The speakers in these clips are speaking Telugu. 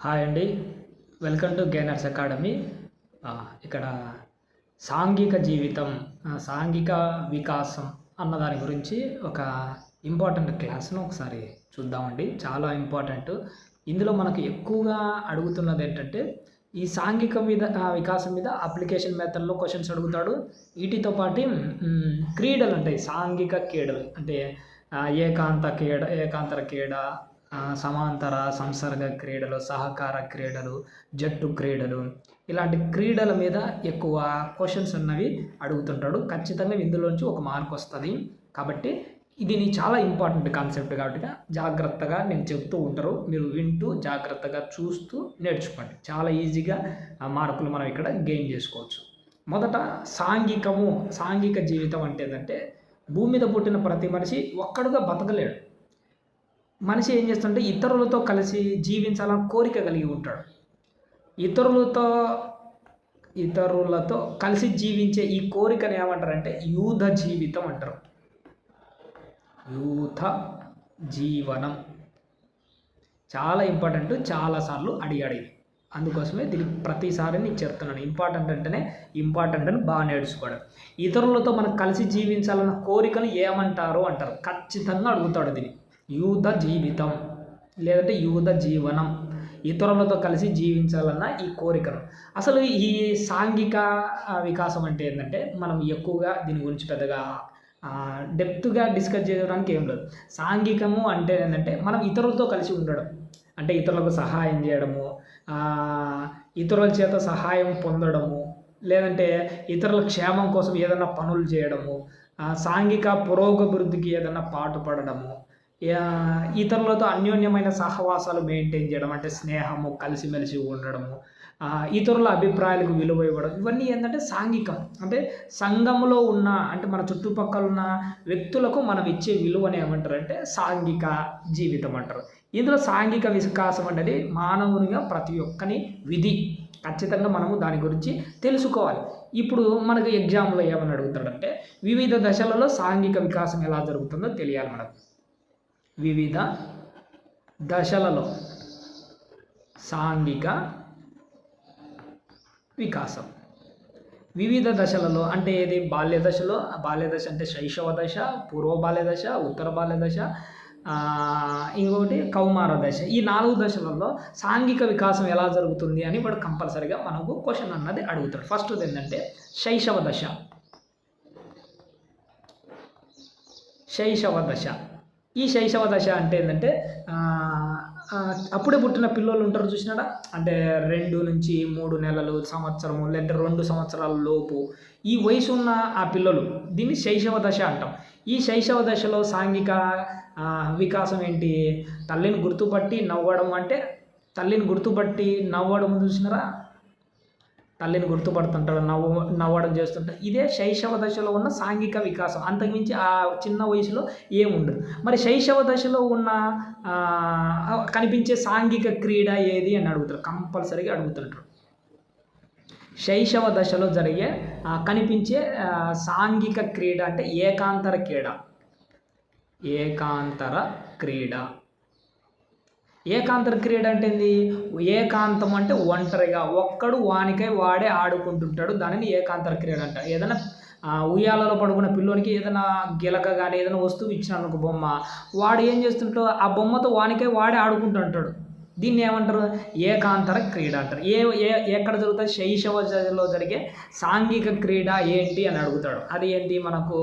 హాయ్ అండి. వెల్కమ్ టు గేనర్స్ అకాడమీ ఇక్కడ సాంఘిక జీవితం సాంఘిక వికాసం అన్న దాని గురించి ఒక ఇంపార్టెంట్ క్లాస్ను ఒకసారి చూద్దామండి. చాలా ఇంపార్టెంట్ ఇందులో మనకు ఎక్కువగా అడుగుతున్నది ఏంటంటే ఈ సాంఘిక మీద వికాసం మీద అప్లికేషన్ మెథడ్లో క్వశ్చన్స్ అడుగుతాడు. వీటితో పాటు క్రీడలు ఉంటాయి సాంఘిక క్రీడలు అంటే ఏకాంత క్రీడ ఏకాంతర క్రీడ సమాంతర సంసర్గ క్రీడలు సహకార క్రీడలు జట్టు క్రీడలు. ఇలాంటి క్రీడల మీద ఎక్కువ క్వశ్చన్స్ ఉన్నవి అడుగుతుంటాడు. ఖచ్చితంగా ఇందులోంచి ఒక మార్క్ వస్తుంది. కాబట్టి ఇది నీ చాలా ఇంపార్టెంట్ కాన్సెప్ట్ కాబట్టి జాగ్రత్తగా నేను చెప్తూ ఉంటారు. మీరు వింటూ జాగ్రత్తగా చూస్తూ నేర్చుకోండి. చాలా ఈజీగా మార్కులు మనం ఇక్కడ గెయిన్ చేసుకోవచ్చు. మొదట సాంఘికము సాంఘిక జీవితం అంటే ఏంటంటే భూమి మీద పుట్టిన ప్రతి మనిషి ఒక్కడుగా బతకలేడు. మనిషి ఏం చేస్తుంటే ఇతరులతో కలిసి జీవించాలని కోరిక కలిగి ఉంటాడు. ఇతరులతో ఇతరులతో కలిసి జీవించే ఈ కోరికను ఏమంటారంటే యూధ జీవితం అంటారు. యూథ జీవనం. చాలా ఇంపార్టెంట్ చాలాసార్లు అడిగాడు ఇది అందుకోసమే దీనికి ప్రతిసారి నేను చెప్తున్నాను. ఇంపార్టెంట్ అంటేనే ఇంపార్టెంట్ అని బాగా నేర్చుకోవడం. ఇతరులతో మనం కలిసి జీవించాలన్న కోరికను ఏమంటారు అంటారు. ఖచ్చితంగా అడుగుతాడు దీన్ని. యూత జీవితం లేదంటే యూత జీవనం ఇతరులతో కలిసి జీవించాలన్న ఈ కోరికను. అసలు ఈ సాంఘిక వికాసం అంటే ఏంటంటే మనం ఎక్కువగా దీని గురించి పెద్దగా డెప్త్గా డిస్కస్ చేయడానికి ఏం లేదు. సాంఘికము అంటే ఏంటంటే మనం ఇతరులతో కలిసి ఉండడం. అంటే ఇతరులకు సహాయం చేయడము ఇతరుల చేత సహాయం పొందడము లేదంటే ఇతరుల క్షేమం కోసం ఏదైనా పనులు చేయడము సాంఘిక పురోగభివృద్ధికి ఏదైనా పాటుపడడము ఇతరులతో అన్యోన్యమైన సహవాసాలు మెయింటైన్ చేయడం అంటే స్నేహము కలిసిమెలిసి ఉండడము ఇతరుల అభిప్రాయాలకు విలువ ఇవ్వడం ఇవన్నీ ఏంటంటే సాంఘికం. అంటే సంఘములో ఉన్న అంటే మన చుట్టుపక్కల ఉన్న వ్యక్తులకు మనం ఇచ్చే విలువని ఏమంటారంటే సాంఘిక జీవితం అంటారు. ఇందులో సాంఘిక వికాసం అనేది మానవునిగా ప్రతి ఒక్కని విధి. ఖచ్చితంగా మనము దాని గురించి తెలుసుకోవాలి. ఇప్పుడు మనకు ఎగ్జామ్లో ఏమని అడుగుతాడంటే వివిధ దశలలో సాంఘిక వికాసం ఎలా జరుగుతుందో తెలియాలి మనకు. వివిధ దశలలో సాంఘిక వికాసం. వివిధ దశలలో అంటే ఏది? బాల్య దశలో బాల్య దశ అంటే శైశవ దశ పూర్వ బాల్య దశ ఉత్తర బాల్య దశ ఇంకొకటి కౌమార దశ. ఈ నాలుగు దశలలో సాంఘిక వికాసం ఎలా జరుగుతుంది అని వాడు కంపల్సరిగా మనకు క్వశ్చన్ అన్నది అడుగుతాడు. ఫస్ట్ ఏంటంటే శైశవ దశ. శైశవ దశ. ఈ శైశవ దశ అంటే ఏంటంటే అప్పుడే పుట్టిన పిల్లలు ఉంటారు చూసినాడా? అంటే రెండు నుంచి మూడు నెలలు సంవత్సరము లేదంటే రెండు సంవత్సరాల లోపు. ఈ వయసు ఉన్న ఆ పిల్లలు దీన్ని శైశవ దశ అంటాం. ఈ శైశవ దశలో సాంఘిక వికాసం ఏంటి? తల్లిని గుర్తుపట్టి నవ్వడం అంటే తల్లిని గుర్తుపట్టి నవ్వడం చూసినారా? తల్లిని గుర్తుపడుతుంటాడు నవ్వు నవ్వడం చేస్తుంటాడు. ఇదే శైశవ దశలో ఉన్న సాంఘిక వికాసం. అంతకుమించి ఆ చిన్న వయసులో ఏముండదు మరి శైశవ దశలో ఉన్న కనిపించే సాంఘిక క్రీడ ఏది అని అడుగుతారు కంపల్సరీగా అడుగుతుంటారు శైశవ దశలో జరిగే కనిపించే సాంఘిక క్రీడ అంటే ఏకాంతర క్రీడ. ఏకాంతర క్రీడ. ఏకాంతర క్రీడ అంటే ఏంది? ఏకాంతం అంటే ఒంటరిగా. ఒక్కడు వానికై వాడే ఆడుకుంటుంటాడు. దానిని ఏకాంతర క్రీడ అంట. ఏదైనా ఉయ్యాలలో పడుకున్న పిల్లోనికి ఏదైనా గిలక కానీ ఏదైనా వస్తువు ఇచ్చినాను ఒక బొమ్మ వాడు ఏం చేస్తుంటాడు ఆ బొమ్మతో వానికై వాడే ఆడుకుంటుంటాడు. దీన్ని ఏమంటారు? ఏకాంతర క్రీడ అంటారు. ఏ ఏ ఎక్కడ జరుగుతుంది? శైశవ దశలో జరిగే సాంఘిక క్రీడ ఏంటి అని అడుగుతాడు. అది ఏంటి మనకు?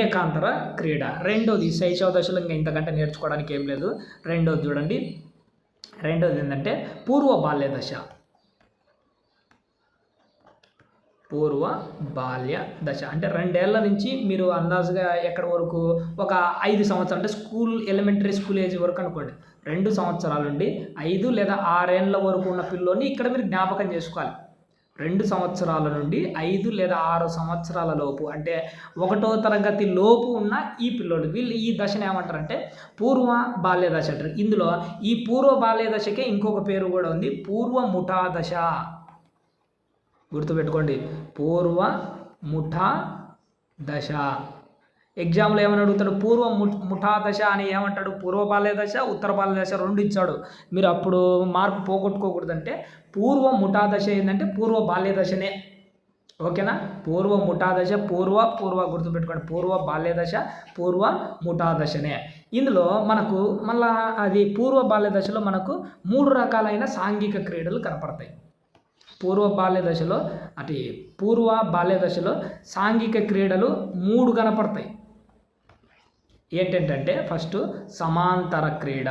ఏకాంతర క్రీడ. రెండోది శైశవ దశలో ఇంకా ఇంతకంటే నేర్చుకోవడానికి ఏం లేదు. రెండోది చూడండి. రెండోది ఏంటంటే పూర్వ బాల్య దశ. పూర్వ బాల్య దశ. అంటే రెండేళ్ళ నుంచి మీరు అందాజుగా ఎక్కడి వరకు? ఒక ఐదు సంవత్సరాలు. అంటే స్కూల్ ఎలిమెంటరీ స్కూల్ ఏజ్ వరకు అనుకోండి. రెండు సంవత్సరాల నుండి ఐదు లేదా ఆరేళ్ళ వరకు ఉన్న పిల్లోని ఇక్కడ మీరు జ్ఞాపకం చేసుకోవాలి. రెండు సంవత్సరాల నుండి ఐదు లేదా ఆరు సంవత్సరాల లోపు అంటే ఒకటో తరగతి లోపు ఉన్న ఈ పిల్లోడు. వీళ్ళు ఈ దశను ఏమంటారంటే పూర్వ బాల్య దశ అంటారు. ఇందులో ఈ పూర్వ బాల్య దశకే ఇంకొక పేరు కూడా ఉంది. పూర్వ ముఠా దశ గుర్తుపెట్టుకోండి. పూర్వ ముఠా దశ ఎగ్జామ్లో ఏమని అడుగుతాడు? పూర్వ ముఠా దశ అని ఏమంటాడు? పూర్వ దశ ఉత్తర బాల్య దశ రెండు ఇచ్చాడు. మీరు అప్పుడు మార్పు పోగొట్టుకోకూడదంటే పూర్వ ముఠా దశ ఏంటంటే పూర్వ బాల్య దశనే. ఓకేనా? పూర్వ ముఠా దశ పూర్వ పూర్వ గుర్తుపెట్టుకోండి. పూర్వ బాల్య దశ పూర్వ ముఠా దశనే ఇందులో మనకు మళ్ళా అది పూర్వ బాల్య దశలో మనకు మూడు రకాలైన సాంఘిక క్రీడలు కనపడతాయి. పూర్వ బాల్య దశలో అటు పూర్వ బాల్య దశలో సాంఘిక క్రీడలు మూడు కనపడతాయి. ఏంటంటే ఫస్ట్ సమాంతర క్రీడ.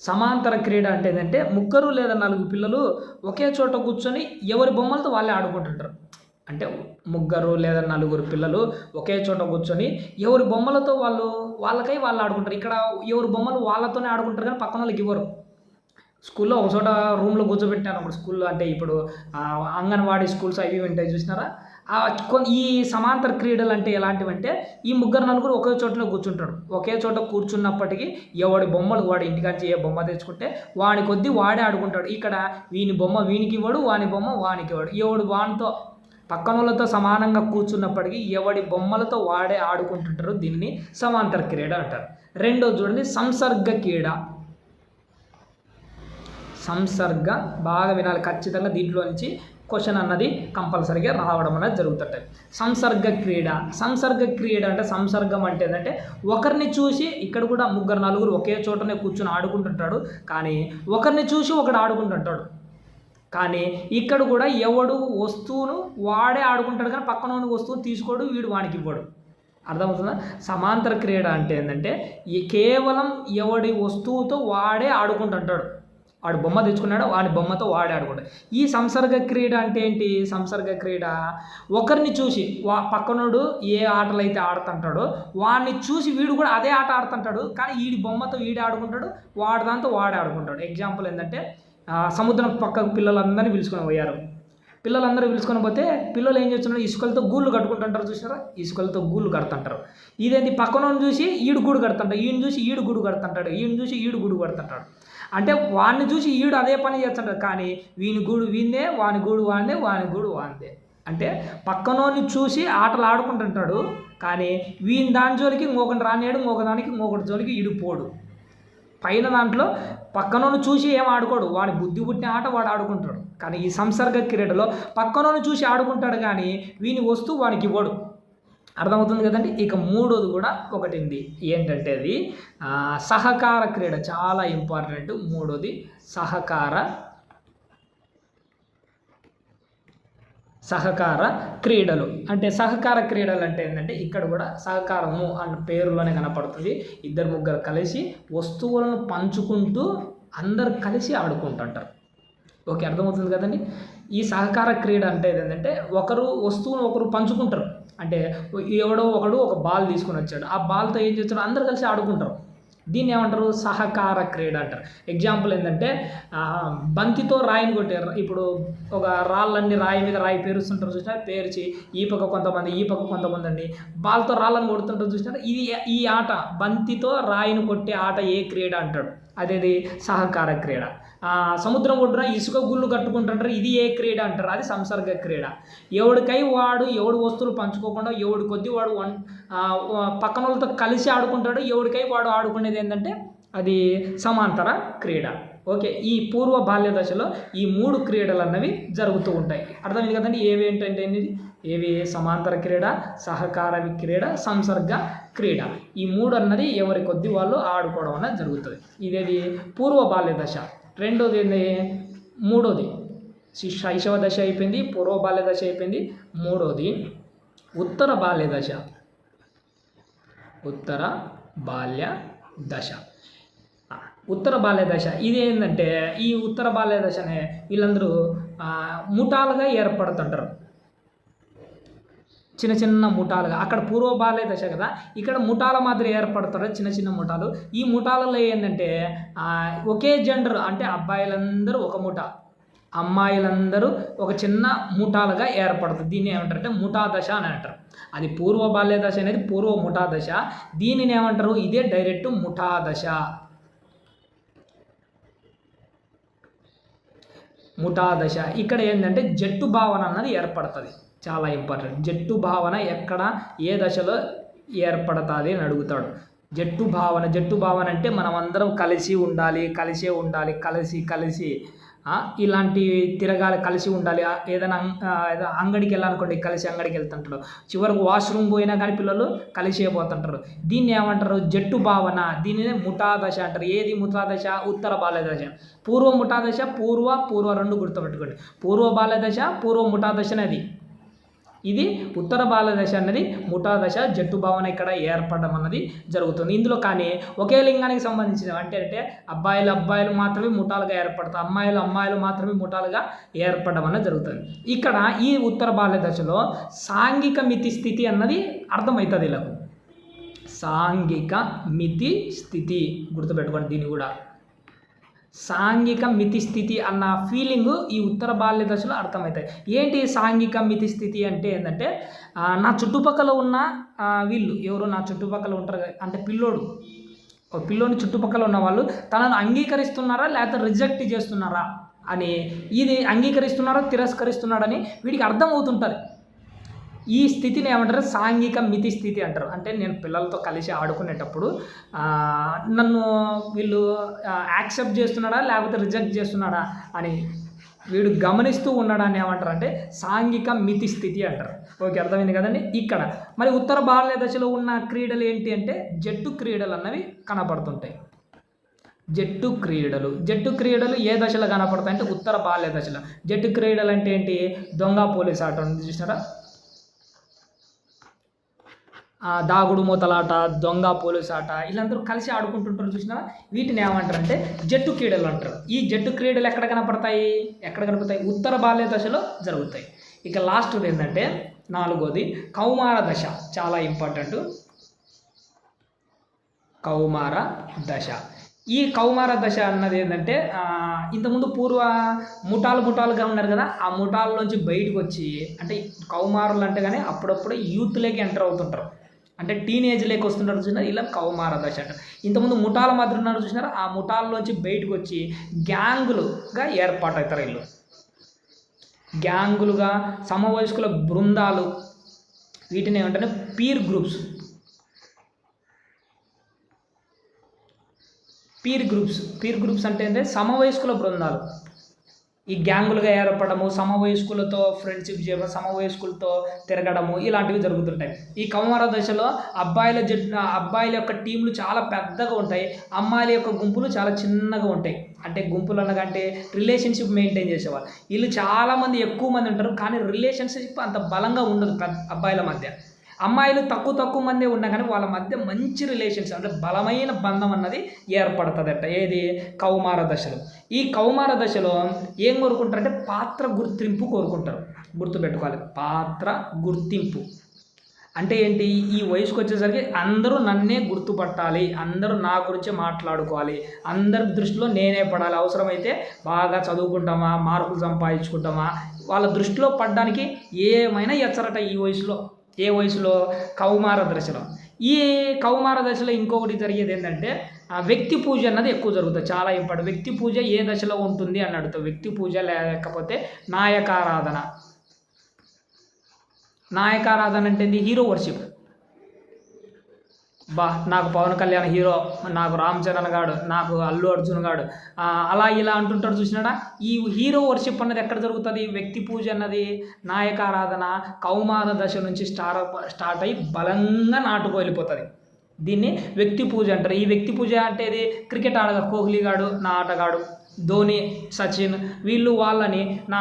సమాంతర క్రీడ అంటే ఏంటంటే ముగ్గురు లేదా నలుగురు పిల్లలు ఒకే చోట కూర్చొని ఎవరి బొమ్మలతో వాళ్ళే ఆడుకుంటుంటారు. అంటే ముగ్గురు లేదా నలుగురు పిల్లలు ఒకే చోట కూర్చొని ఎవరి బొమ్మలతో వాళ్ళు వాళ్ళకై వాళ్ళు ఆడుకుంటారు. ఇక్కడ ఎవరి బొమ్మలు వాళ్ళతోనే ఆడుకుంటారు కానీ పక్కన వాళ్ళకి ఇవ్వరు. స్కూల్లో ఒక చోట రూమ్లో కూర్చోబెట్టాను. అప్పుడు స్కూల్లో అంటే ఇప్పుడు అంగన్వాడీ స్కూల్స్ అవి ఉంటాయి చూసినారా? ఈ సమాంతర క్రీడలు అంటే ఎలాంటివంటే ఈ ముగ్గురు నలుగురు ఒకే చోటలో కూర్చుంటాడు ఒకే చోట కూర్చున్నప్పటికీ ఎవడి బొమ్మలు వాడి ఇంటికాంచి ఏ బొమ్మ తెచ్చుకుంటే వాడి కొద్దీ వాడే ఆడుకుంటాడు. ఇక్కడ వీని బొమ్మ వీనికి ఇవ్వడు వాని బొమ్మ వానికి ఇవ్వడు. ఎవడు వానితో పక్కన వాళ్ళతో సమానంగా కూర్చున్నప్పటికీ ఎవడి బొమ్మలతో వాడే ఆడుకుంటుంటారు దీన్ని సమాంతర క్రీడ అంటారు. రెండో చూడండి సంసర్గ క్రీడ. సంసర్గ బాగా వినాలి. ఖచ్చితంగా దీంట్లో నుంచి క్వశ్చన్ అన్నది కంపల్సరీగా రావడం అనేది జరుగుతుంటుంది. సంసర్గ క్రీడ. సంసర్గ క్రీడ అంటే సంసర్గం అంటే ఏంటంటే ఒకరిని చూసి ఇక్కడ కూడా ముగ్గురు నలుగురు ఒకే చోటనే కూర్చొని ఆడుకుంటుంటాడు. కానీ ఒకరిని చూసి ఒకడు ఆడుకుంటుంటాడు. కానీ ఇక్కడ కూడా ఎవడు వస్తువును వాడే ఆడుకుంటాడు కానీ పక్కన వస్తువు తీసుకోడు వీడు వానికి ఇవ్వడు. అర్థమవుతుందా? సమాంతర క్రీడ అంటే ఏంటంటే కేవలం ఎవడి వస్తువుతో వాడే ఆడుకుంటుంటాడు. వాడు బొమ్మ తెచ్చుకున్నాడు వాడి బొమ్మతో వాడే ఆడుకుంటాడు. ఈ సంసర్గ క్రీడ అంటే ఏంటి? సంసర్గ క్రీడ. ఒకరిని చూసి వా పక్కనోడు ఏ ఆటలు అయితే ఆడుతుంటాడో వాడిని చూసి వీడు కూడా అదే ఆట ఆడుతుంటాడు. కానీ వీడి బొమ్మతో వీడే ఆడుకుంటాడు వాడి దాంతో వాడే ఆడుకుంటాడు. ఎగ్జాంపుల్ ఏంటంటే సముద్రం పక్కకు పిల్లలందరినీ పిలుచుకొని పోయారు. పిల్లలందరూ పిలుచుకొని పోతే పిల్లలు ఏం చేస్తున్నారు ఇసుకలతో గూళ్ళు కట్టుకుంటుంటారు చూసారా ఇసుకలతో గూళ్ళు కడుతుంటారు. ఇదేంటి? పక్కన చూసి ఈడు గూడు కడుతుంటాడు. ఈయన చూసి ఈడు గూడు కడుతుంటాడు. ఈయన చూసి ఈడు గూడు కడుతుంటాడు. అంటే వాడిని చూసి ఈడు అదే పని చేస్తుంటాడు. కానీ వీని గూడు వీందే వాని గూడు వాందే వాని గూడు వాందే. అంటే పక్కనోని చూసి ఆటలు ఆడుకుంటుంటాడు. కానీ వీని దాని జోలికి ఇంకొకటి రానియాడు ఇంకొక దానికి ఇంకొకటి జోలికి ఇడిపోడు పోడు. పైన దాంట్లో పక్కనోని చూసి ఏం ఆడుకోడు. వాడి బుద్ధి పుట్టిన ఆట వాడు ఆడుకుంటాడు. కానీ ఈ సంసర్గ క్రీడలో పక్కనోని చూసి ఆడుకుంటాడు కానీ వీని వస్తువు వానికి ఇవ్వడు. అర్థమవుతుంది కదండి? ఇక మూడోది కూడా ఒకటి ఉంది ఏంటంటే అది? సహకార క్రీడ చాలా ఇంపార్టెంట్. మూడోది సహకార సహకార క్రీడలు. అంటే సహకార క్రీడలు అంటే ఏంటంటే ఇక్కడ కూడా సహకారము అన్న పేరులోనే కనపడుతుంది. ఇద్దరు ముగ్గురు కలిసి వస్తువులను పంచుకుంటూ అందరు కలిసి ఆడుకుంటుంటారు. ఓకే అర్థమవుతుంది కదండి? ఈ సహకార క్రీడ అంటే ఏంటంటే ఒకరు వస్తువును ఒకరు పంచుకుంటారు. అంటే ఎవడో ఒకడు ఒక బాల్ తీసుకొని వచ్చాడు. ఆ బాల్తో ఏం చేస్తాడు అందరు కలిసి ఆడుకుంటారు. దీన్ని ఏమంటారు? సహకార క్రీడ అంటారు. ఎగ్జాంపుల్ ఏంటంటే బంతితో రాయిని కొట్టారు. ఇప్పుడు ఒక రాళ్ళన్ని రాయి మీద రాయి పేరుస్తుంటారు చూసినా పేర్చి ఈ పక్క కొంతమంది ఈ పక్క కొంతమంది అండి. బాల్తో రాళ్ళని కొడుతుంటారు చూసినా ఇది ఈ ఆట. బంతితో రాయిని కొట్టే ఆట ఏ క్రీడ అంటాడు? అదేది? సహకార క్రీడ. సముద్రం ఒడ్డున ఇసుక గుళ్ళు కట్టుకుంటుంటారు. ఇది ఏ క్రీడ అంటారు? అది సంసర్గ క్రీడ. ఎవడికై వాడు ఎవడు వస్తువులు పంచుకోకుండా ఎవడి కొద్ది వాడు వన్ పక్కన వాళ్ళతో కలిసి ఆడుకుంటాడు. ఎవడికై వాడు ఆడుకునేది ఏంటంటే అది సమాంతర క్రీడ. ఓకే ఈ పూర్వ బాల్య దశలో ఈ మూడు క్రీడలు అన్నవి జరుగుతూ ఉంటాయి. అర్థమైంది కదండి? ఏవి ఏంటంటే అనేది ఏవి? సమాంతర క్రీడ సహకార క్రీడ సంసర్గ క్రీడ. ఈ మూడు అన్నది ఎవరి కొద్ది వాళ్ళు ఆడుకోవడం అన్నది జరుగుతుంది. ఇదేది? పూర్వ బాల్య దశ. రెండోది ఏంది? మూడోది. శైశవ దశ అయిపోయింది పూర్వ బాల్య దశ అయిపోయింది మూడోది ఉత్తర బాల్య దశ. ఉత్తర బాల్య దశ. ఉత్తర బాల్య దశ. ఇది ఏంటంటే ఈ ఉత్తర బాల్య దశనే వీళ్ళందరూ ముఠాలుగా ఏర్పడుతుంటారు. చిన్న చిన్న ముఠాలుగా. అక్కడ పూర్వ బాల్య దశ కదా. ఇక్కడ ముఠాల మాదిరి ఏర్పడతారు చిన్న చిన్న ముఠాలు. ఈ ముఠాలలో ఏంటంటే ఒకే జెండర్ అంటే అబ్బాయిలందరూ ఒక ముఠ. అమ్మాయిలందరూ ఒక చిన్న ముఠాలుగా ఏర్పడుతుంది దీన్ని ఏమంటారంటే ముఠా దశ అని అంటారు. అది పూర్వ బాల్య దశ అనేది పూర్వ ముఠా దశ. దీనిని ఏమంటారు? ఇదే డైరెక్ట్ ముఠా దశ. ముఠా దశ. ఇక్కడ ఏంటంటే జట్టు భావన అన్నది ఏర్పడుతుంది. చాలా ఇంపార్టెంట్ జట్టు భావన ఎక్కడ ఏ దశలో ఏర్పడతాది అని అడుగుతాడు. జట్టు భావన జట్టు భావన అంటే మనం అందరం కలిసి ఉండాలి కలిసే ఉండాలి కలిసి కలిసి ఇలాంటి తిరగాలి కలిసి ఉండాలి. ఏదైనా అంగడికి వెళ్ళాలనుకోండి కలిసి అంగడికి వెళ్తుంటారు చివరకు వాష్రూమ్ పోయినా కానీ పిల్లలు కలిసే పోతుంటారు. దీన్ని ఏమంటారు? జట్టు భావన. దీనినే ముఠాదశ అంటారు. ఏది ముఠాదశ? ఉత్తర బాల్యదశ. పూర్వ ముఠాదశ పూర్వ పూర్వ రెండు గుర్తుపెట్టుకోండి. పూర్వ బాల్యదశ పూర్వ ముఠాదశ అది ఇది ఉత్తర బాలదశ అన్నది ముఠాదశ జట్టు భావన ఇక్కడ ఏర్పడడం అన్నది జరుగుతుంది. ఇందులో కానీ ఒకే లింగానికి సంబంధించిన అంటే అంటే అబ్బాయిలు అబ్బాయిలు మాత్రమే ముఠాలుగా ఏర్పడతారు. అమ్మాయిలు అమ్మాయిలు మాత్రమే ముఠాలుగా ఏర్పడడం అన్నది జరుగుతుంది. ఇక్కడ ఈ ఉత్తర బాలదశలో దశలో సాంఘిక మితి స్థితి అన్నది అర్థమవుతుంది వీళ్ళకు సాంఘిక మితి స్థితి గుర్తుపెట్టుకోండి దీన్ని కూడా. సాంఘిక మితి స్థితి అన్న ఫీలింగ్ ఈ ఉత్తర బాల్య దశలో అర్థమవుతాయి. ఏంటి సాంఘిక మితి స్థితి అంటే ఏంటంటే నా చుట్టుపక్కల ఉన్న వీళ్ళు ఎవరు నా చుట్టుపక్కల ఉంటారు కదా, అంటే పిల్లోడు. పిల్లోని చుట్టుపక్కల ఉన్న వాళ్ళు తనను అంగీకరిస్తున్నారా లేకపోతే రిజెక్ట్ చేస్తున్నారా అని ఇది అంగీకరిస్తున్నారా తిరస్కరిస్తున్నాడని వీడికి అర్థం అవుతుంటుంది ఈ స్థితిని ఏమంటారు? సాంఘిక మితి స్థితి అంటారు. అంటే నేను పిల్లలతో కలిసి ఆడుకునేటప్పుడు నన్ను వీళ్ళు యాక్సెప్ట్ చేస్తున్నాడా? లేకపోతే రిజెక్ట్ చేస్తున్నాడా? అని వీడు గమనిస్తూ ఉన్నాడని ఏమంటారు? అంటే సాంఘిక మితి స్థితి అంటారు. ఓకే అర్థమైంది కదండి? ఇక్కడ. మరి ఉత్తర బాల్య దశలో ఉన్న క్రీడలు ఏంటి అంటే జట్టు క్రీడలు అన్నవి కనపడుతుంటాయి. జట్టు క్రీడలు. జట్టు క్రీడలు ఏ దశలో కనపడతాయి? అంటే ఉత్తర బాల్య దశలో. జట్టు క్రీడలు అంటే ఏంటి? దొంగ పోలీస్ ఆట చూసినారా? దాగుడు మూతలాట దొంగ పోలీస్ ఆట వీళ్ళందరూ కలిసి ఆడుకుంటుంటారు చూసినా వీటిని ఏమంటారు అంటే జట్టు క్రీడలు అంటారు. ఈ జట్టు క్రీడలు ఎక్కడ కనపడతాయి? ఎక్కడ కనపడతాయి? ఉత్తర బాల్య దశలో జరుగుతాయి. ఇక లాస్ట్ ఏంటంటే నాలుగోది కౌమార దశ చాలా ఇంపార్టెంట్ కౌమార దశ. ఈ కౌమార దశ అన్నది ఏంటంటే ఇంతకుముందు పూర్వ ముఠాలు ముఠాలుగా ఉన్నారు కదా ఆ ముఠాల నుంచి బయటకు వచ్చి అంటే కౌమారులు అంటే కానీ అప్పుడప్పుడు యూత్లోకి ఎంటర్ అవుతుంటారు. అంటే టీనేజ్లోకి వస్తుంటారు చూసినారు? ఇలా కౌమార దశ అంటారు ఇంతకుముందు ముఠాల మాత్రం ఉన్నారు చూసినారు? ఆ ముఠాల్లోంచి బయటకు వచ్చి గ్యాంగులుగా ఏర్పాటవుతారు వీళ్ళు. గ్యాంగులుగా సమవయస్కుల బృందాలు వీటిని ఏమంటారు? Peer groups. Peer groups. Peer groups అంటే ఏంటంటే సమవయస్కుల బృందాలు. ఈ గ్యాంగులుగా ఏర్పడము సమవయస్కులతో ఫ్రెండ్షిప్ చేయడం సమవయస్కులతో తిరగడము ఇలాంటివి జరుగుతుంటాయి. ఈ కౌమార దశలో అబ్బాయిల జట్టు అబ్బాయిల యొక్క టీంలు చాలా పెద్దగా ఉంటాయి. అమ్మాయిల యొక్క గుంపులు చాలా చిన్నగా ఉంటాయి. అంటే గుంపులు అనగంటే రిలేషన్షిప్ మెయింటైన్ చేసేవాళ్ళు. వీళ్ళు చాలామంది ఎక్కువ మంది ఉంటారు కానీ రిలేషన్షిప్ అంత బలంగా ఉండదు పెద్ద అబ్బాయిల మధ్య. అమ్మాయిలు తక్కువ తక్కువ మందే ఉన్నా కానీ వాళ్ళ మధ్య మంచి రిలేషన్స్ అంటే బలమైన బంధం అన్నది ఏర్పడుతుందట. ఏది? కౌమార దశలో. ఈ కౌమార దశలో ఏం కోరుకుంటారంటే పాత్ర గుర్తింపు కోరుకుంటారు. గుర్తుపెట్టుకోవాలి. పాత్ర గుర్తింపు. అంటే ఏంటి? ఈ వయసుకు వచ్చేసరికి అందరూ నన్నే గుర్తుపట్టాలి. అందరూ నా గురించి మాట్లాడుకోవాలి. అందరి దృష్టిలో నేనే పడాలి. అవసరమైతే బాగా చదువుకుంటామా? మార్కులు సంపాదించుకుంటామా? వాళ్ళ దృష్టిలో పడడానికి ఏమైనా ఎచ్చరట ఈ వయసులో? ఏ వయసులో? కౌమార దశలో. ఈ కౌమార దశలో ఇంకొకటి జరిగేది ఏంటంటే ఆ వ్యక్తి పూజ అన్నది ఎక్కువ జరుగుతుంది. చాలా ఇంపార్టెంట్. వ్యక్తి పూజ ఏ దశలో ఉంటుంది అని అడుగుతాం. వ్యక్తి పూజ లేకపోతే నాయకారాధన. నాయకారాధన అంటే హీరో వర్షిప్. బా నాకు పవన్ కళ్యాణ్ హీరో నాకు రామ్ చరణ్ గాడు నాకు అల్లు అర్జున్ గాడు. అలా ఇలా అంటుంటాడు చూసినాడా? ఈ హీరో వర్షిప్ అన్నది ఎక్కడ జరుగుతుంది? వ్యక్తి పూజ అన్నది నాయకారాధన కౌమార దశ నుంచి స్టార్ట్ స్టార్ట్ అయ్యి బలంగా నాటుకు వెళ్ళిపోతుంది. దీన్ని వ్యక్తి పూజ అంటారు. ఈ వ్యక్తి పూజ అంటే ఇది క్రికెట్ ఆడగా కోహ్లీ గాడు నా ఆటగాడు ధోని సచిన్ వీళ్ళు వాళ్ళని నా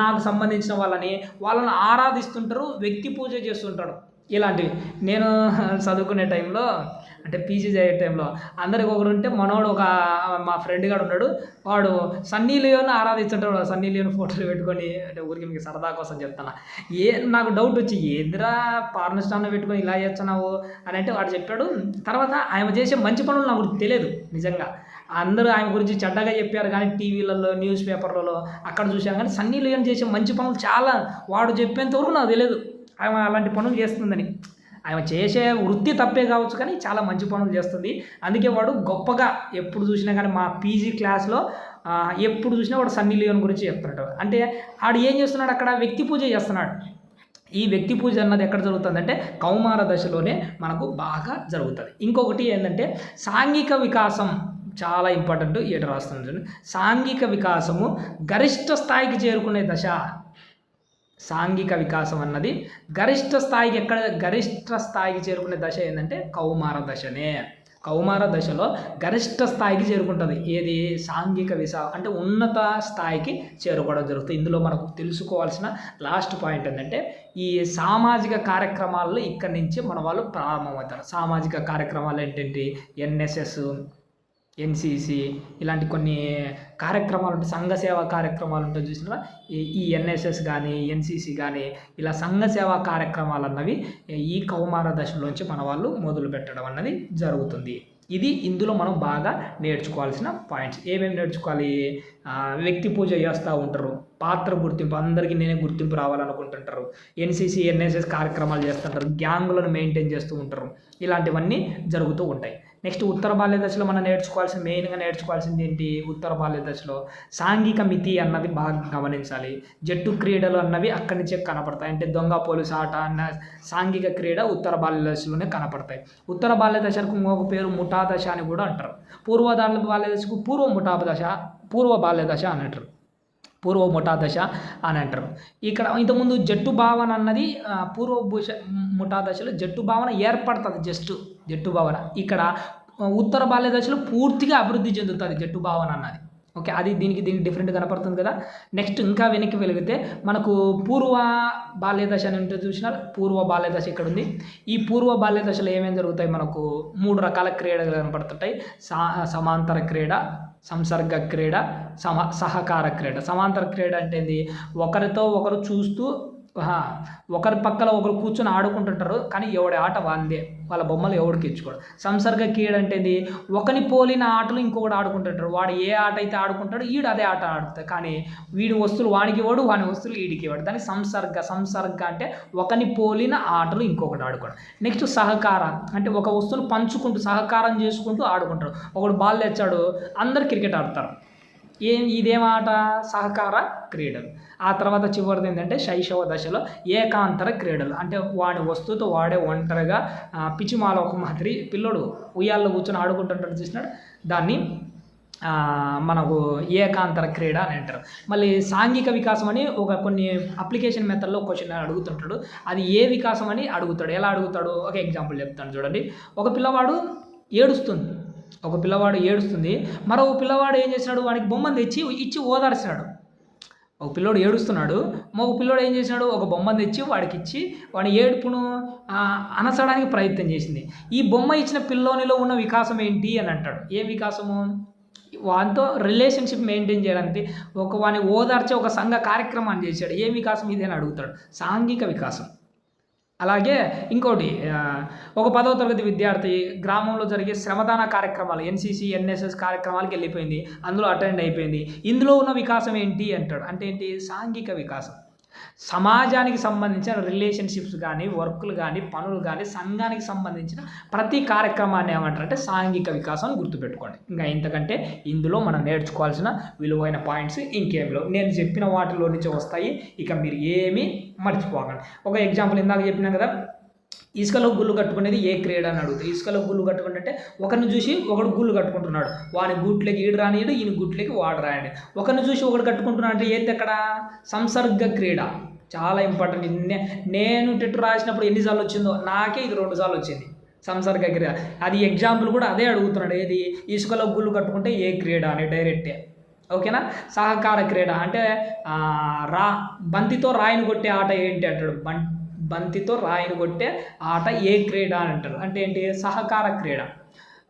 నాకు సంబంధించిన వాళ్ళని వాళ్ళని ఆరాధిస్తుంటారు వ్యక్తి పూజ చేస్తుంటాడు. ఇలాంటివి. నేను చదువుకునే టైంలో అంటే పీజీ చదివే టైంలో అందరికి ఒకరు ఉంటే మనోడు ఒక మా ఫ్రెండ్ గాడు ఉన్నాడు. వాడు సన్నీ లియోని ఆరాధిస్తుంటాడు సన్నీ లియోని ఫోటోలు పెట్టుకొని అంటే ఊరికి మీకు సరదా కోసం చెప్తాను ఏ నాకు డౌట్ వచ్చి ఏందిరా పార్న పెట్టుకొని ఇలా చేస్తున్నావు? అని అంటే వాడు చెప్పాడు. తర్వాత ఆయన చేసే మంచి పనులు నాకు తెలియదు నిజంగా. అందరూ ఆయన గురించి చెడ్డగా చెప్పారు కానీ టీవీలలో న్యూస్ పేపర్లలో అక్కడ చూసాం కానీ సన్నీ లియోన్ చేసే మంచి పనులు చాలా. వాడు చెప్పేంతవరకు నాకు తెలియదు. ఆమె అలాంటి పనులు చేస్తుందని. ఆమె చేసే వృత్తి తప్పే కావచ్చు కానీ చాలా మంచి పనులు చేస్తుంది. అందుకే వాడు గొప్పగా ఎప్పుడు చూసినా కానీ మా పీజీ క్లాస్లో ఎప్పుడు చూసినా వాడు సన్నీ లియోన్ గురించి చెప్తున్నాడు అంటే ఆడు ఏం చేస్తున్నాడు అక్కడ? వ్యక్తి పూజ చేస్తున్నాడు. ఈ వ్యక్తి పూజ అన్నది ఎక్కడ జరుగుతుందంటే కౌమార దశలోనే మనకు బాగా జరుగుతుంది. ఇంకొకటి ఏంటంటే సాంఘిక వికాసం చాలా ఇంపార్టెంట్ ఏడు రాస్తుంది చూడండి సాంఘిక వికాసము గరిష్ట స్థాయికి చేరుకునే దశ సాంఘిక వికాసం అన్నది గరిష్ట స్థాయికి ఎక్కడ గరిష్ట స్థాయికి చేరుకునే దశ ఏంటంటే కౌమార దశనే. కౌమార దశలో గరిష్ట స్థాయికి చేరుకుంటుంది. ఏది? సాంఘిక విసా అంటే ఉన్నత స్థాయికి చేరుకోవడం జరుగుతుంది. ఇందులో మనకు తెలుసుకోవాల్సిన లాస్ట్ పాయింట్ ఏంటంటే ఈ సామాజిక కార్యక్రమాల్లో ఇక్కడి నుంచి మన వాళ్ళు ప్రారంభమవుతారు. సామాజిక కార్యక్రమాలు ఏంటంటే? ఎన్ఎస్ఎస్ ఎన్సీసీ ఇలాంటి కొన్ని కార్యక్రమాలు ఉంటాయి సంఘ సేవా కార్యక్రమాలు ఉంటాయి చూసినా ఈ ఎన్ఎస్ఎస్ కానీ ఎన్సిసి కానీ ఇలా సంఘ సేవా కార్యక్రమాలు అన్నవి ఈ కౌమార దశలోంచి మన వాళ్ళు మొదలు పెట్టడం అన్నది జరుగుతుంది. ఇది ఇందులో మనం బాగా నేర్చుకోవాల్సిన పాయింట్స్. ఏమేమి నేర్చుకోవాలి? వ్యక్తి పూజ చేస్తూ ఉంటారు. పాత్ర గుర్తింపు అందరికీ నేనే గుర్తింపు రావాలనుకుంటుంటారు. ఎన్సీసీ ఎన్ఎస్ఎస్ కార్యక్రమాలు చేస్తుంటారు. గ్యాంగులను మెయింటైన్ చేస్తూ ఉంటారు. ఇలాంటివన్నీ జరుగుతూ ఉంటాయి. నెక్స్ట్ ఉత్తర బాల్య దశలో మనం నేర్చుకోవాల్సిన మెయిన్గా నేర్చుకోవాల్సింది ఏంటి? ఉత్తర బాల్య దశలో సాంఘిక మితి అన్నది బాగా గమనించాలి. జట్టు క్రీడలు అన్నవి అక్కడి నుంచే కనపడతాయి. అంటే దొంగ పోలీసు ఆట అన్న సాంఘిక క్రీడ ఉత్తర బాల్య దశలోనే కనపడతాయి. ఉత్తర బాల్య దశకు ఇంకొక పేరు ముఠా దశ అని కూడా అంటారు. పూర్వ బాల్య దశకు పూర్వ ముఠా దశ పూర్వ బాల్య దశ అని అంటారు. పూర్వ ముఠా దశ అని అంటారు. ఇక్కడ ఇంతకుముందు జట్టు భావన అన్నది పూర్వ భూష ముఠా దశలో జట్టు భావన ఏర్పడుతుంది జస్ట్ జట్టు భావన. ఇక్కడ ఉత్తర బాల్య దశలో పూర్తిగా అభివృద్ధి చెందుతుంది జట్టు భావన అన్నది. ఓకే అది దీనికి దీనికి డిఫరెంట్ కనపడుతుంది కదా. నెక్స్ట్ ఇంకా వెనక్కి వెలిగితే మనకు పూర్వ బాల్యదశ అని ఉంటే చూసిన పూర్వ బాల్యదశ ఇక్కడ ఉంది ఈ పూర్వ బాల్యదశలో ఏమేమి జరుగుతాయి? మనకు మూడు రకాల క్రీడలు కనపడుతుంటాయి. సా సమాంతర క్రీడ సంసర్గ క్రీడ సమ సహకార క్రీడ. సమాంతర క్రీడ అంటే ఒకరితో ఒకరు చూస్తూ ఒకరి పక్కన ఒకరు కూర్చొని ఆడుకుంటుంటారు కానీ ఎవడి ఆట వాందే. వాళ్ళ బొమ్మలు ఎవడికి ఇచ్చుకోడు. సంసర్గ కీడ్ అంటే ఒకని పోలిన ఆటలు ఇంకొకటి ఆడుకుంటుంటారు. వాడు ఏ ఆట అయితే ఆడుకుంటాడో ఈడు అదే ఆట ఆడుతాడు. కానీ వీడి వస్తువులు వాడికి ఇవ్వడు వాని వస్తువులు వీడికి ఇవ్వడు. దాన్ని సంసర్గ సంసర్గ అంటే ఒకని పోలిన ఆటలు ఇంకొకటి ఆడుకోవడం నెక్స్ట్ సహకారం అంటే ఒక వస్తువును పంచుకుంటూ సహకారం చేసుకుంటూ ఆడుకుంటారు. ఒకడు బాల్ తెచ్చాడు అందరు క్రికెట్ ఆడతారు. ఏం ఇదేమాట సహకార క్రీడలు. ఆ తర్వాత చివరిది ఏంటంటే శైశవ దశలో ఏకాంతర క్రీడలు. అంటే వాడి వస్తువుతో వాడే ఒంటరిగా పిచ్చిమాల ఒక మాదిరి పిల్లడు ఉయ్యాల్లో కూర్చొని ఆడుకుంటుంటాడు చూసినాడు? దాన్ని మనకు ఏకాంతర క్రీడ అని అంటారు. మళ్ళీ సాంఘిక వికాసం అని ఒక కొన్ని అప్లికేషన్ మెథడ్లో క్వశ్చన్ అడుగుతుంటాడు. అది ఏ వికాసం అని అడుగుతాడు. ఎలా అడుగుతాడు? ఒక ఎగ్జాంపుల్ చెప్తాను చూడండి. ఒక పిల్లవాడు ఏడుస్తుంది. ఒక పిల్లవాడు ఏడుస్తుంది మరో పిల్లవాడు ఏం చేసినాడు వానికి బొమ్మను తెచ్చి ఇచ్చి ఓదార్చినాడు. ఒక పిల్లోడు ఏడుస్తున్నాడు ఒక పిల్లోడు ఏం చేసినాడు? ఒక బొమ్మను తెచ్చి వాడికి ఇచ్చి వాడి ఏడుపును అనసడానికి ప్రయత్నం చేసింది. ఈ బొమ్మ ఇచ్చిన పిల్లోనిలో ఉన్న వికాసం ఏంటి అని అంటాడు. ఏ వికాసము? వానితో రిలేషన్షిప్ మెయింటైన్ చేయడానికి ఒక వాని ఓదార్చే ఒక సంఘ కార్యక్రమాన్ని చేశాడు. ఏ వికాసం ఇది అని అడుగుతాడు. సాంఘిక వికాసం. అలాగే ఇంకోటి ఒక పదవ తరగతి విద్యార్థి గ్రామంలో జరిగే శ్రమదాన కార్యక్రమాలు ఎన్సీసీ ఎన్ఎస్ఎస్ కార్యక్రమాలకి వెళ్ళిపోయింది. అందులో అటెండ్ అయిపోయింది. ఇందులో ఉన్న వికాసం ఏంటి అంటాడు. అంటే ఏంటి? సాంఘిక వికాసం. సమాజానికి సంబంధించిన రిలేషన్షిప్స్ కానీ వర్క్లు కానీ పనులు కానీ సంఘానికి సంబంధించిన ప్రతి కార్యక్రమాన్ని ఏమంటారు అంటే సాంఘిక వికాసం గుర్తుపెట్టుకోండి. ఇంకా ఇంతకంటే ఇందులో మనం నేర్చుకోవాల్సిన విలువైన పాయింట్స్ ఇంకేమిలో నేను చెప్పిన వాటిలో నుంచి వస్తాయి. ఇక మీరు ఏమీ మర్చిపోకండి. ఒక ఎగ్జాంపుల్ ఇందాక చెప్పినా కదా ఇసుకలో గుళ్ళు కట్టుకునేది ఏ క్రీడ అని అడుగుతుంది ఇసుకలో గుళ్ళు కట్టుకుంటే ఒకరిని చూసి ఒకడు గుళ్ళు కట్టుకుంటున్నాడు. వాని గుట్లకి ఈడు రానియడు ఈయన గుట్లకి వాడు రాయండి ఒకరిని చూసి ఒకడు కట్టుకుంటున్నాడు అంటే ఏంది అక్కడ? సంసర్గ క్రీడ. చాలా ఇంపార్టెంట్ నేను టెట్ రాసినప్పుడు ఎన్నిసార్లు వచ్చిందో నాకే ఇది రెండు సార్లు వచ్చింది. సంసర్గ క్రీడ. అది ఎగ్జాంపుల్ కూడా అదే అడుగుతున్నాడు. ఏది? ఇసుకలో గుళ్ళు కట్టుకుంటే ఏ క్రీడ అని డైరెక్టే ఓకేనా? సహకార క్రీడ. అంటే రా బంతితో రాయిని కొట్టే ఆట ఏంటి అంటాడు? బం బంతితో రాయిని కొట్టే ఆట ఏ క్రీడ అని అంటారు. అంటే ఏంటి? సహకార క్రీడ.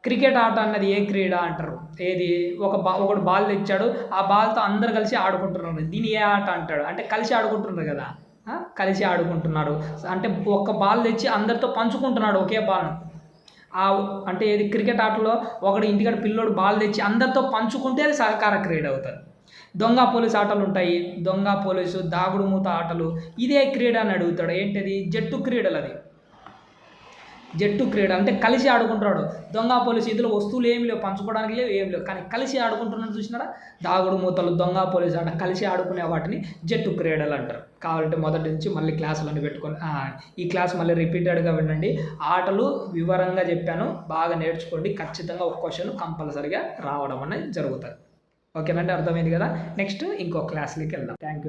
క్రికెట్ ఆట అన్నది ఏ క్రీడ అంటారు? ఏది? ఒక బా ఒకడు బాల్ తెచ్చాడు ఆ బాల్తో అందరు కలిసి ఆడుకుంటున్నారు. దీని ఏ ఆట అంటాడు? అంటే కలిసి ఆడుకుంటున్నారు కదా. కలిసి ఆడుకుంటున్నారు అంటే ఒక బాల్ తెచ్చి అందరితో పంచుకుంటున్నాడు ఒకే బాల్ను. ఆ అంటే ఏది? క్రికెట్ ఆటలో ఒకడు ఇంటికాడ పిల్లోడు బాల్ తెచ్చి అందరితో పంచుకుంటే అది సహకార క్రీడ అవుతుంది. దొంగ పోలీసు ఆటలు ఉంటాయి. దొంగ పోలీసు దాగుడు మూత ఆటలు. ఇదే క్రీడ అని అడుగుతాడు. ఏంటిది? జట్టు క్రీడలు అది. జట్టు క్రీడ అంటే కలిసి ఆడుకుంటాడు దొంగ పోలీసు ఇందులో వస్తువులు ఏమి లేవు. పంచుకోవడానికి లేవు ఏం లేవు. కానీ కలిసి ఆడుకుంటున్నాను చూసినారా? దాగుడు మూతలు దొంగ పోలీసు ఆట కలిసి ఆడుకునే వాటిని జట్టు క్రీడలు అంటారు. కావాలంటే మొదటి నుంచి మళ్ళీ క్లాసులన్నీ పెట్టుకొని ఈ క్లాస్ మళ్ళీ రిపీటెడ్గా వినండి. ఆటలు వివరంగా చెప్పాను. బాగా నేర్చుకోండి. ఖచ్చితంగా ఒక క్వశ్చన్ కంపల్సరిగా రావడం అనేది జరుగుతుంది. ఓకేనంటే అర్థమైంది కదా? నెక్స్ట్ ఇంకో క్లాస్లోకి వెళ్దాం. Thank you